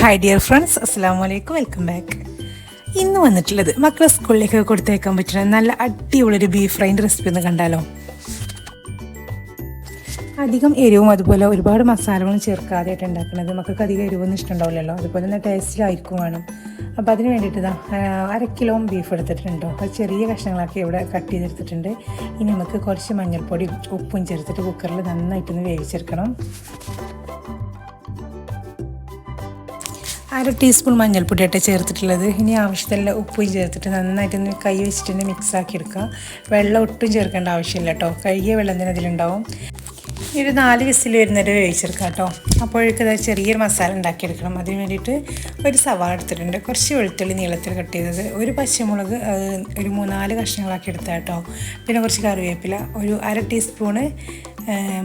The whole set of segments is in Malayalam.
ഹായ് ഡിയർ ഫ്രണ്ട്സ് അസ്സാം വലൈക്കും വെൽക്കം ബാക്ക് ഇന്ന് വന്നിട്ടുള്ളത് മക്കളെ സ്കൂളിലേക്ക് കൊടുത്തേക്കാൻ പറ്റുന്ന നല്ല അടിപൊളിയൊരു ബീഫ് ഫ്രൈന്റെ റെസിപ്പി ഒന്ന് കണ്ടാലോ? അധികം എരിവും അതുപോലെ ഒരുപാട് മസാലകളും ചേർക്കാതെയായിട്ട് ഉണ്ടാക്കുന്നത് മക്കൾക്ക് അധികം എരിവൊന്നും ഇഷ്ടമുണ്ടാവില്ലല്ലോ. അതുപോലെ തന്നെ ടേസ്റ്റിലായിരിക്കും വേണം. അപ്പോൾ അതിന് വേണ്ടിയിട്ട് ഇതാ അര കിലോ ബീഫ് എടുത്തിട്ടുണ്ടോ അത് ചെറിയ കഷ്ണങ്ങളാക്കി ഇവിടെ കട്ട് ചെയ്തെടുത്തിട്ടുണ്ട്. ഇനി നമുക്ക് കുറച്ച് മഞ്ഞൾപ്പൊടി ഉപ്പും ചേർത്തിട്ട് കുക്കറിൽ നന്നായിട്ടൊന്ന് വേവിച്ചെടുക്കണം. അര ടീസ്പൂൺ മഞ്ഞൾപ്പൊടിയായിട്ട് ചേർത്തിട്ടുള്ളത്. ഇനി ആവശ്യത്തിലുള്ള ഉപ്പും ചേർത്തിട്ട് നന്നായിട്ടൊന്ന് കൈ വെച്ചിട്ട് തന്നെ മിക്സ് ആക്കി എടുക്കുക. വെള്ളം ഒട്ടും ചേർക്കേണ്ട ആവശ്യമില്ല കേട്ടോ കഴുകിയ വെള്ളം തന്നെ അതിലുണ്ടാവും. ഒരു നാല് വിസിൽ വരുന്നവരെ വേവിച്ചെടുക്കാം കേട്ടോ അപ്പോഴേക്ക് അത് ചെറിയൊരു മസാല ഉണ്ടാക്കിയെടുക്കണം. അതിന് വേണ്ടിയിട്ട് ഒരു സവാള എടുത്തിട്ടുണ്ട്. കുറച്ച് വെളുത്തുള്ളി നീളത്തിൽ കട്ട് ചെയ്തത്. ഒരു പച്ചമുളക് ഒരു മൂന്നാൽ കഷ്ണങ്ങളാക്കി എടുത്താൽ കേട്ടോ പിന്നെ കുറച്ച് കറിവേപ്പില ഒരു അര ടീസ്പൂണ്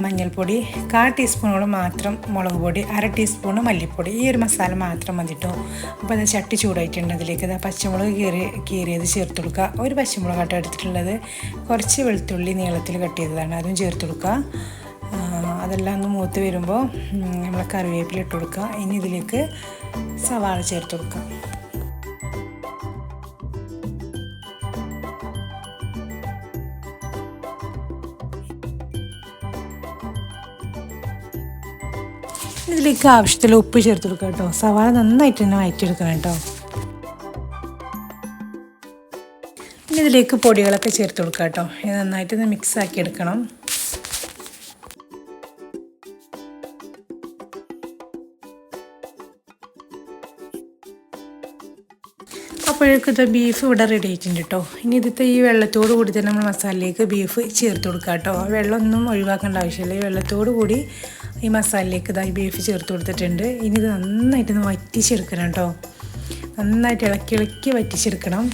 മഞ്ഞൾപ്പൊടി കാ ടീസ്പൂണോളം മാത്രം മുളക് പൊടി അര ടീസ്പൂൺ മല്ലിപ്പൊടി ഈ ഒരു മസാല മാത്രം മതി അപ്പോൾ അത് ചട്ടി ചൂടായിട്ടുണ്ട് അതിലേക്ക്. അത് പച്ചമുളക് കീറി കീറിയത് ചേർത്ത് കൊടുക്കുക. ഒരു പച്ചമുളക് കേട്ടോ എടുത്തിട്ടുള്ളത്. കുറച്ച് വെളുത്തുള്ളി നീളത്തിൽ കട്ട് ചെയ്തതാണ്. അതും ചേർത്ത് കൊടുക്കുക. അതെല്ലാം ഒന്ന് മൂത്ത് വരുമ്പോൾ നമ്മൾ കറിവേപ്പില ഇട്ട് കൊടുക്കുക. ഇനി ഇതിലേക്ക് സവാള ചേർത്ത് കൊടുക്കുക. ഇതിലേക്ക് ആവശ്യത്തിൽ ഉപ്പ് ചേർത്ത് കൊടുക്കുക കേട്ടോ. സവാള നന്നായിട്ട് തന്നെ വഴറ്റിയെടുക്കണം കേട്ടോ. പിന്നെ ഇതിലേക്ക് പൊടികളൊക്കെ ചേർത്ത് കൊടുക്കുക കേട്ടോ. ഇത് നന്നായിട്ട് മിക്സ് ആക്കി എടുക്കണം. അപ്പോഴേക്കും ഇത് ബീഫ് ഇവിടെ റെഡി ആയിട്ടുണ്ട് കേട്ടോ. ഇനി ഇതിത്തെ ഈ വെള്ളത്തോട് കൂടി തന്നെ നമ്മൾ മസാലയിലേക്ക് ബീഫ് ചേർത്ത് കൊടുക്കുക കേട്ടോ. വെള്ളമൊന്നും ഒഴിവാക്കേണ്ട ആവശ്യമില്ല. ഈ വെള്ളത്തോട് കൂടി ഈ മസാലയിലേക്ക് ഇതായി ബീഫ് ചേർത്ത് കൊടുത്തിട്ടുണ്ട്. ഇനി ഇത് നന്നായിട്ടൊന്ന് വറ്റിച്ചെടുക്കണം കേട്ടോ. നന്നായിട്ട് ഇളക്കി ഇളക്കി വറ്റിച്ചെടുക്കണം.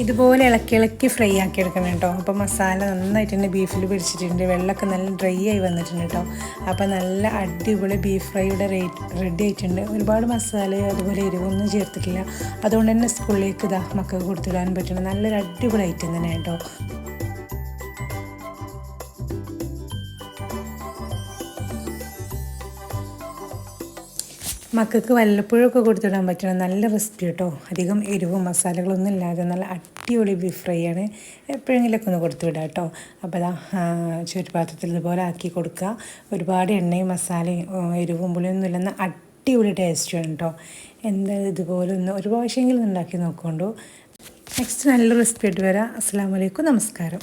ഇതുപോലെ ഇളക്കി ഇളക്കി ഫ്രൈ ആക്കി എടുക്കണം കേട്ടോ. അപ്പോൾ മസാല നന്നായിട്ട് തന്നെ ബീഫിൽ പിടിച്ചിട്ടുണ്ട്. വെള്ളമൊക്കെ നല്ല ഡ്രൈ ആയി വന്നിട്ടുണ്ട് കേട്ടോ. അപ്പോൾ നല്ല അടിപൊളി ബീഫ് ഫ്രൈ ഇവിടെ റെഡി ആയിട്ടുണ്ട്. ഒരുപാട് മസാല അതുപോലെ എരിവൊന്നും ചേർത്തിട്ടില്ല. അതുകൊണ്ട് തന്നെ സ്കൂളിലേക്ക് ഇതാ മക്കൾക്ക് കൊടുത്തിടാൻ പറ്റുന്ന നല്ലൊരു അടിപൊളി ഐറ്റം തന്നെ കേട്ടോ. മക്കൾക്ക് വല്ലപ്പോഴൊക്കെ കൊടുത്തിടാൻ പറ്റണം. നല്ല റെസിപ്പി കേട്ടോ അധികം എരിവും മസാലകളൊന്നും ഇല്ലാതെ നല്ല അടിപൊളി ബീഫ് ഫ്രൈ ആണ്. എപ്പോഴെങ്കിലൊക്കെ ഒന്ന് കൊടുത്തു വിടാം കേട്ടോ അപ്പോൾ അതാ ചുറ്റുപാത്രത്തിൽ ഇതുപോലെ ആക്കി കൊടുക്കുക. ഒരുപാട് എണ്ണയും മസാലയും എരിവും പുളിയൊന്നും ഇല്ലെന്ന് അടിപൊളി ടേസ്റ്റുമാണ് കേട്ടോ എന്താ ഇതുപോലെ ഒന്ന് ഒരു പ്രാവശ്യമെങ്കിലും ഉണ്ടാക്കി നോക്കുകൊണ്ടു നെക്സ്റ്റ് നല്ല റെസിപ്പി ആയിട്ട് വരാം. അസ്സാം വലൈക്കും നമസ്കാരം.